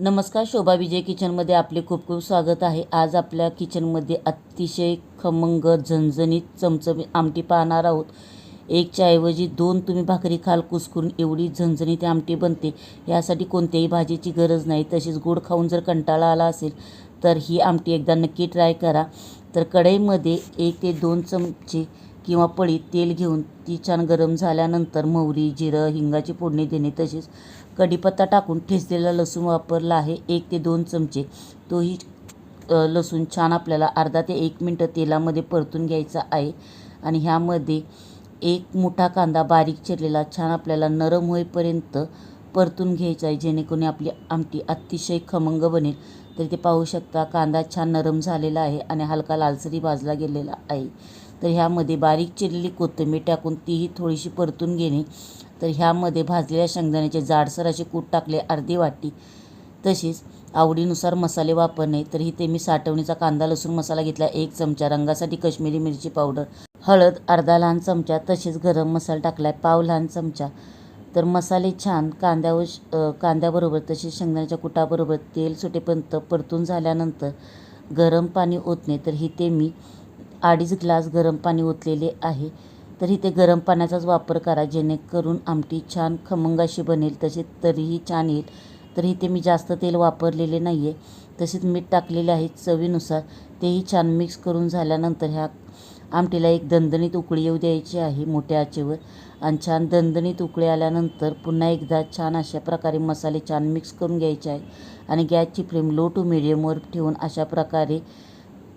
नमस्कार शोभा विजय किचनमध्ये आपले खूप खूप स्वागत आहे. आज आपल्या किचनमध्ये अतिशय खमंग झणझणीत चमचमी आमटी पाहणार आहोत. एकच्या ऐवजी दोन तुम्ही भाकरी खाल कुसकरून एवढी झणझणीत आमटी बनते. यासाठी कोणत्याही भाजीची गरज नाही. तशीच गोड खाऊन जर कंटाळा आला असेल तर ही आमटी एकदा नक्की ट्राय करा. तर कढईमध्ये एक ते दोन चमचे किंवा पळीत तेल घेऊन ती छान गरम झाल्यानंतर मोहरी जिरं हिंगाची फोडणी देणे तसेच कढीपत्ता टाकून ठेचलेला लसूण वापरला आहे. एक ते दोन चमचे. तोही लसूण छान आपल्याला अर्धा ते एक मिनटं तेलामध्ये परतून घ्यायचा आहे आणि ह्यामध्ये एक मोठा कांदा बारीक चिरलेला छान आपल्याला नरम होईपर्यंत परतून घ्यायचा आहे. जेणेकरून आपली आमटी अतिशय खमंग बनेल. तर ते पाहू शकता कांदा छान नरम झालेला आहे आणि हलका लालसरी भाजला गेलेला आहे. तर ह्यामध्ये बारीक चिरलेली कोथिंबीर टाकून तीही थोडीशी परतून घेणे. तर ह्यामध्ये भाजलेल्या शेंगदाण्याचे जाडसर असे कूट टाकले अर्धी वाटी. तसेच आवडीनुसार मसाले वापरणे. तर इथे मी साठवणीचा कांदा लसूण मसाला घेतला एक चमचा. रंगासाठी काश्मीरी मिरची पावडर हळद अर्धा लहान चमचा. तसेच गरम मसाला टाकला आहे पाव लहान चमचा. तर मसाले छान कांद्यावर कांद्याबरोबर तसेच शेंगदाण्याच्या कुटाबरोबर तेल सुटेपर्यंत परतून झाल्यानंतर गरम पाणी ओतणे. तर इथे मी अडीच ग्लास गरम पाणी ओतलेले आहे. तर इथे गरम पाण्याचाच वापर करा जेणेकरून आमटी छान खमंग अशी बनेल. तसे तरीही छान येईल. तर इथे मी जास्त तेल वापरलेले नाही आहे तसेच मीठ टाकलेले आहे चवीनुसार. तेही छान मिक्स करून झाल्यानंतर ह्या आमटीला एक दणदणीत उकळी येऊ द्यायची आहे मोठ्या आचेवर. आणि छान दणदणीत उकळी आल्यानंतर पुन्हा एकदा छान अशा प्रकारे मसाले छान मिक्स करून घ्यायचे आहे. आणि गॅसची फ्लेम लो टू मिडियमवर ठेवून अशा प्रकारे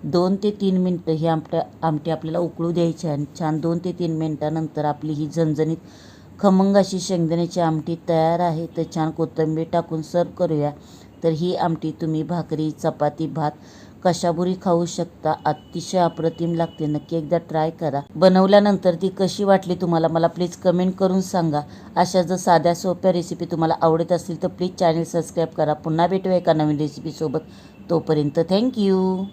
दोन ते तीन मिनटं ही आमट्या आमटी आपल्याला उकळू द्यायची आणि छान दोन ते तीन मिनटानंतर आपली ही झणझणीत खमंग अशी शेंगदाण्याची आमटी तयार आहे. तर छान कोथिंबीर टाकून सर्व करूया. तर ही आमटी तुम्ही भाकरी चपाती भात कशाबुरी खाऊ शकता. अतिशय अप्रतिम लागते. नक्की एकदा ट्राय करा. बनवल्यानंतर ती कशी वाटली तुम्हाला मला प्लीज कमेंट करून सांगा. अशा जर साध्या सोप्या रेसिपी तुम्हाला आवडत असतील तर प्लीज चॅनल सबस्क्राईब करा. पुन्हा भेटूया एका नवीन रेसिपीसोबत तोपर्यंत थँक्यू